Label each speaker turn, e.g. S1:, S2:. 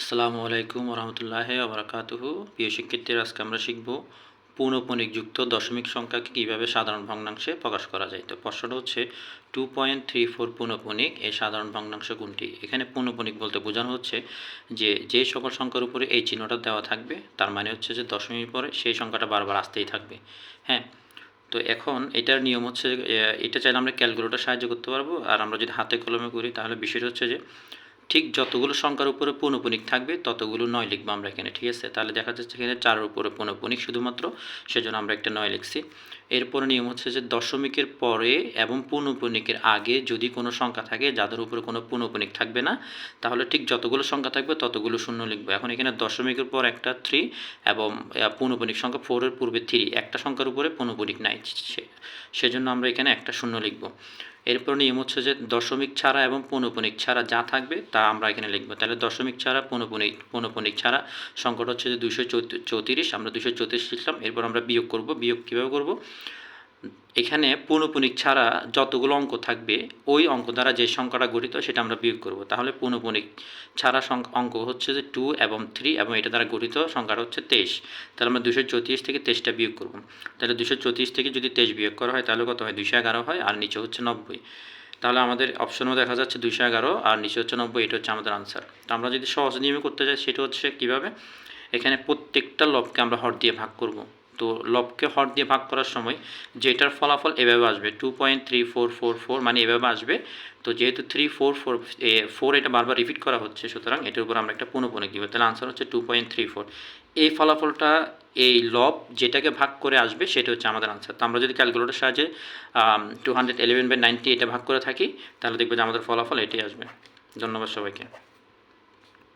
S1: আসসালামু আলাইকুম রহমতুল্লাহ আবরাকাতুহু প্রিয় শিক্ষার্থীরা, আজকে আমরা শিখব পূর্ণপণিক যুক্ত দশমিক সংখ্যাকে কীভাবে সাধারণ ভগ্নাংশে প্রকাশ করা যায়। তো প্রশ্নটা হচ্ছে টু পয়েন্ট থ্রি ফোর পূর্ণপণিক এই সাধারণ ভগ্নাংশ কোনটি? এখানে পূর্ণপণিক বলতে বোঝানো হচ্ছে যে যে সকল সংখ্যার উপরে এই চিহ্নটা দেওয়া থাকবে, তার মানে হচ্ছে যে দশমিক পরে সেই সংখ্যাটা বারবার আসতেই থাকবে। হ্যাঁ? তো এখন এটার নিয়ম হচ্ছে এটা চাইলে আমরা ক্যালকুলেটার সাহায্য করতে পারব। আর আমরা যদি হাতে কলমে করি, তাহলে বিষয়টা হচ্ছে যে ঠিক যতগুলো সংখ্যার উপরে পৌনপুনিক থাকবে, ততগুলো নয় লিখব আমরা এখানে, ঠিক আছে? তাহলে দেখা যাচ্ছে এখানে চারের উপরে পৌনপুনিক শুধুমাত্র, সেজন্য আমরা একটা নয় লিখছি। এরপরে নিয়ম হচ্ছে যে দশমিকের পরে এবং পৌনপুনিকের আগে যদি কোনো সংখ্যা থাকে, যাদের উপরে কোনো পৌনপুনিক থাকবে না, তাহলে ঠিক যতগুলো সংখ্যা থাকবে, ততগুলো শূন্য লিখব। এখন এখানে দশমিকের পর একটা থ্রি এবং পৌনপুনিক সংখ্যা ফোরের পূর্বে থ্রি একটা সংখ্যার উপরে পৌনপুনিক নাই সেজন্য আমরা এখানে একটা শূন্য লিখব। এরপর নিয়ম হচ্ছে যে দশমিক ছাড়া এবং পনপনিক ছাড়া যা থাকবে তা আমরা এখানে লিখব। তাহলে দশমিক ছাড়া পনপনিক পনপনিক ছাড়া সংকট হচ্ছে যে দুশো চৌত্রিশ, আমরা দুশো চৌত্রিশ লিখলাম, এরপর আমরা বিয়োগ করব। বিয়োগ কীভাবে করব? এখানে পৌনপুনিক ছাড়া যতগুলো অঙ্ক থাকবে, ওই অঙ্ক দ্বারা যে সংখ্যাটা গঠিত সেটা আমরা বিয়োগ করব। তাহলে পৌনপুনিক ছাড়া অঙ্ক হচ্ছে যে টু এবং থ্রি এবং এটা দ্বারা গঠিত সংখ্যাটা হচ্ছে তেইশ। তাহলে আমরা দুশো চৌত্রিশ থেকে তেইশটা বিয়োগ করব। তাহলে দুশো চৌত্রিশ থেকে যদি তেইশ বিয়োগ করা হয়, তাহলে কত হয়? দুশো এগারো হয়, আর নিচে হচ্ছে নব্বই। তাহলে আমাদের অপশনও দেখা যাচ্ছে দুশো এগারো, আর নিচে হচ্ছে নব্বই, এটা হচ্ছে আমাদের আনসার তো আমরা যদি সহজ নিয়মে করতে চাই সেটা হচ্ছে কীভাবে? এখানে প্রত্যেকটা লবকে আমরা হর দিয়ে ভাগ করব। তো লবকে হর দিয়ে ভাগ করার সময় যেটার ফলাফল এভাবে আসবে two point three four four four মানে এভাবে আসবে। তো যেহেতু থ্রি ফোর ফোর ফোর এটা বারবার রিপিট করা হচ্ছে, সুতরাং এটার উপর আমরা একটা পুনঃপুনিক দিব। তাহলে আনসার হচ্ছে টু পয়েন্ট থ্রি ফোর এই ফলাফলটা, এই লব যেটাকে ভাগ করে আসবে, সেটা হচ্ছে আমাদের আনসার তো আমরা যদি ক্যালকুলেটার সাহায্যে two hundred eleven by ninety এটা ভাগ করে থাকি, তাহলে দেখব যে আমাদের ফলাফল এটাই আসবে। ধন্যবাদ সবাইকে।